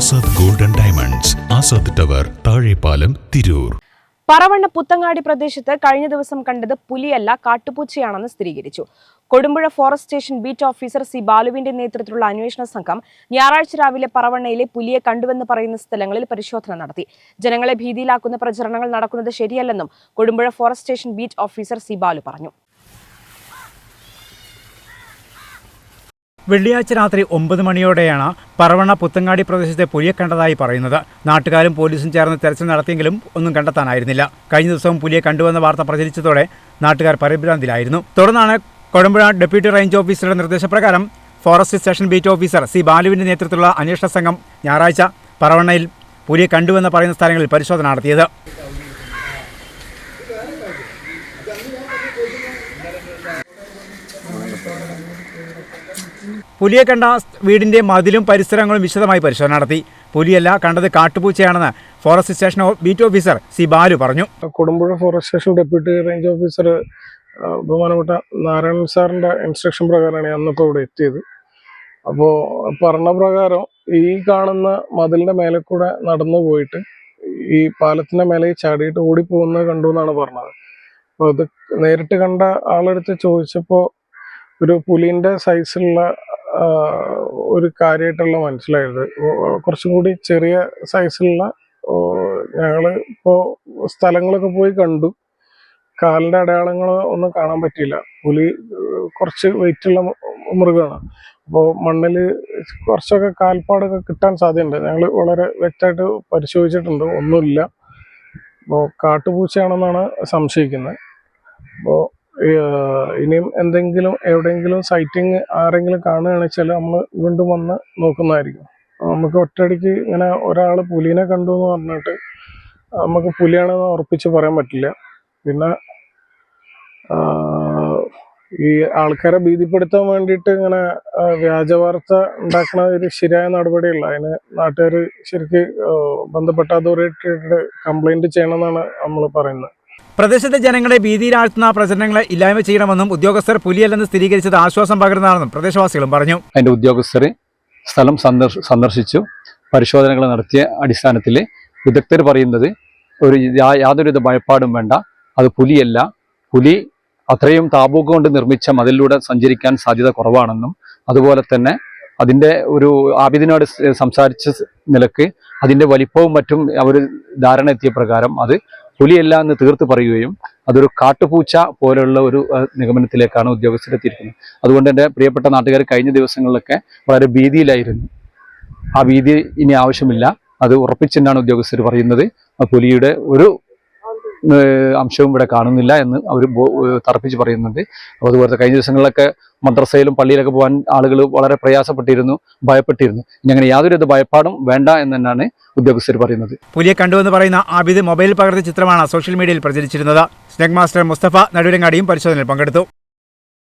Azad golden diamonds Azad tower Thazhepalam Tirur. Paravanna Puthangadi പ്രദേശത്ത് കഴിഞ്ഞ ദിവസം കണ്ടത് പുലിയല്ല കാട്ടുപൂച്ചയാണെന്ന് സ്ഥിരീകരിച്ചു. Kodumbuzha forest station beat officer C ബാലുവിന്റെ നേതൃത്വത്തിലുള്ള അന്വേഷണ സംഘം ഞായറാഴ്ച രാവിലെ പറവണ്ണയിലെ പുലിയെ കണ്ടുവെന്ന് പറയുന്ന സ്ഥലങ്ങളിൽ പരിശോധന നടത്തി. ജനങ്ങളെ ഭീതിയിലാക്കുന്ന പ്രചരണങ്ങൾ നടക്കുന്നത് ശരിയല്ലെന്നും Kodumbuzha forest station beat officer C Balu പറഞ്ഞു. വെള്ളിയാഴ്ച രാത്രി ഒമ്പത് മണിയോടെയാണ് പറവണ പുത്തങ്ങാടി പ്രദേശത്തെ പുലിയെ കണ്ടതായി പറയുന്നത്. നാട്ടുകാരും പോലീസും ചേർന്ന് തെരച്ചിൽ നടത്തിയെങ്കിലും ഒന്നും കണ്ടെത്താനായിരുന്നില്ല. കഴിഞ്ഞ ദിവസവും പുലിയെ കണ്ടുവെന്ന വാർത്ത പ്രചരിച്ചതോടെ നാട്ടുകാർ പരിഭ്രാന്തിലായിരുന്നു തുടർന്നാണ് കൊടമ്പുഴ ഡെപ്യൂട്ടി റേഞ്ച് ഓഫീസറുടെ നിർദ്ദേശപ്രകാരം forest station beat officer C ബാലുവിന്റെ നേതൃത്വത്തിലുള്ള അന്വേഷണ സംഘം ഞായറാഴ്ച പറവണ്ണയിൽ പുലിയെ കണ്ടുവെന്ന് പറയുന്ന സ്ഥലങ്ങളിൽ പരിശോധന നടത്തിയത്. പുലിയെ കണ്ട വീടിന്റെ മതിലും പരിസരങ്ങളും വിശദമായി പരിശോധന നടത്തി. പുലിയല്ല കണ്ടത് കാട്ടുപൂച്ചയാണെന്ന് forest station beat officer C Balu പറഞ്ഞു. Kodumbuzha forest station deputy range officer ബഹുമാനപ്പെട്ട നാരായണൻ സാറിന്റെ ഇൻസ്ട്രക്ഷൻ പ്രകാരമാണ് അന്നിപ്പോൾ ഇവിടെ എത്തിയത്. അപ്പോൾ പറഞ്ഞ പ്രകാരം ഈ കാണുന്ന മതിലിന്റെ മേലെ കൂടെ നടന്നു പോയിട്ട് ഈ പാലത്തിന്റെ മേലെ ചാടിയിട്ട് ഓടിപ്പോകുന്നത് കണ്ടു എന്നാണ് പറഞ്ഞത്. അപ്പോൾ അത് നേരിട്ട് കണ്ട ആളെടുത്ത് ചോദിച്ചപ്പോൾ ഒരു പുലിന്റെ സൈസിലുള്ള ഒരു കാര്യമായിട്ടുള്ള മനസ്സിലായത്. കുറച്ചും കൂടി ചെറിയ സൈസിലുള്ള ഞങ്ങൾ ഇപ്പോൾ ഇപ്പോ സ്ഥലങ്ങളൊക്കെ പോയി കണ്ടു. കാലിന്റെ അടയാളങ്ങൾ ഒന്നും കാണാൻ പറ്റിയില്ല. പുലി കുറച്ച് വെയിറ്റുള്ള മൃഗമാണ് അപ്പോൾ മണ്ണിൽ കുറച്ചൊക്കെ കാൽപ്പാടൊക്കെ കിട്ടാൻ സാധ്യതയുണ്ട്. ഞങ്ങൾ വളരെ വ്യക്തമായിട്ട് പരിശോധിച്ചിട്ടുണ്ട്. ഒന്നുമില്ല. അപ്പോൾ കാട്ടുപൂച്ചയാണെന്നാണ് സംശയിക്കുന്നത്. അപ്പോൾ ഇനിയും എന്തെങ്കിലും എവിടെയെങ്കിലും സൈറ്റിങ് ആരെങ്കിലും കാണുകയാണെന്ന് വെച്ചാൽ നമ്മൾ വീണ്ടും വന്ന് നോക്കുന്നതായിരിക്കും. നമുക്ക് ഒറ്റയടിക്ക് ഇങ്ങനെ ഒരാൾ പുലിനെ കണ്ടു എന്ന് പറഞ്ഞിട്ട് നമുക്ക് പുലിയാണെന്ന് ഉറപ്പിച്ച് പറയാൻ പറ്റില്ല. പിന്നെ ഈ ആൾക്കാരെ ഭീതിപ്പെടുത്താൻ വേണ്ടിയിട്ട് ഇങ്ങനെ വ്യാജവാർത്ത വ്യാജ വാർത്ത ഉണ്ടാക്കുന്ന ഒരു ശരിയായ നടപടിയല്ല. അതിന് നാട്ടുകാർ ശരിക്ക് ബന്ധപ്പെട്ട അതോറിറ്റിയുടെ കംപ്ലൈന്റ് ചെയ്യണമെന്നാണ് നമ്മൾ പറയുന്നത്. പ്രദേശത്തെ ജനങ്ങളെ ഭീതിയിലാഴ്ത്തുന്ന പ്രചരണങ്ങളെ ഇല്ലായ്മ ചെയ്യണമെന്നും ഉദ്യോഗസ്ഥർ പുലിയല്ലെന്ന് സ്ഥിരീകരിച്ചത് ആശ്വാസം പകരുന്നതാണെന്നും പ്രദേശവാസികളും പറഞ്ഞു. അതിന്റെ ഉദ്യോഗസ്ഥർ സ്ഥലം സന്ദർശിച്ചു. പരിശോധനകൾ നടത്തിയ അടിസ്ഥാനത്തിൽ വിദഗ്ധർ പറയുന്നത് ഒരു യാതൊരുവിധ ഭയപ്പാടും വേണ്ട. അത് പുലിയല്ല. പുലി അത്രയും താപൂക്ക് കൊണ്ട് നിർമ്മിച്ച മതിലൂടെ സഞ്ചരിക്കാൻ സാധ്യത കുറവാണെന്നും അതുപോലെ തന്നെ അതിന്റെ ഒരു ആബിദിനോട് സംസാരിച്ച നിലയ്ക്ക് അതിന്റെ വലിപ്പവും മറ്റും അവർ ധാരണ എത്തിയ പ്രകാരം അത് പുലിയല്ല എന്ന് തീർത്ത് പറയുകയും അതൊരു കാട്ടുപൂച്ച പോലെയുള്ള ഒരു നിഗമനത്തിലേക്കാണ് ഉദ്യോഗസ്ഥരെത്തിയിരിക്കുന്നത് അതുകൊണ്ട് എന്റെ പ്രിയപ്പെട്ട നാട്ടുകാർ കഴിഞ്ഞ ദിവസങ്ങളിലൊക്കെ വളരെ ഭീതിയിലായിരുന്നു. ആ ഭീതി ഇനി ആവശ്യമില്ല. അത് ഉറപ്പിച്ചെന്നാണ് ഉദ്യോഗസ്ഥർ പറയുന്നത്. പുലിയുടെ ഒരു അംശവും ഇവിടെ കാണുന്നില്ല എന്ന് അവർ തറപ്പിച്ച് പറയുന്നുണ്ട്. അപ്പോൾ അതുപോലെ കഴിഞ്ഞ ദിവസങ്ങളിലൊക്കെ മദ്രസയിലും പള്ളിയിലൊക്കെ പോകാൻ ആളുകൾ വളരെ പ്രയാസപ്പെട്ടിരുന്നു ഭയപ്പെട്ടിരുന്നു. ഇനി അങ്ങനെ യാതൊരുവിധ ഭയപ്പാടും വേണ്ട എന്ന് തന്നെയാണ് ഉദ്യോഗസ്ഥർ പറയുന്നത്. പുലിയെ കണ്ടുവെന്ന് പറയുന്ന ആബിദ് മൊബൈൽ പകർത്തിയ ചിത്രമാണ് സോഷ്യൽ മീഡിയയിൽ പ്രചരിച്ചിരുന്നത്. സ്നേക് മാസ്റ്റർ മുസ്തഫ നടുരങ്ങാടിയും പരിശോധനയിൽ പങ്കെടുത്തു.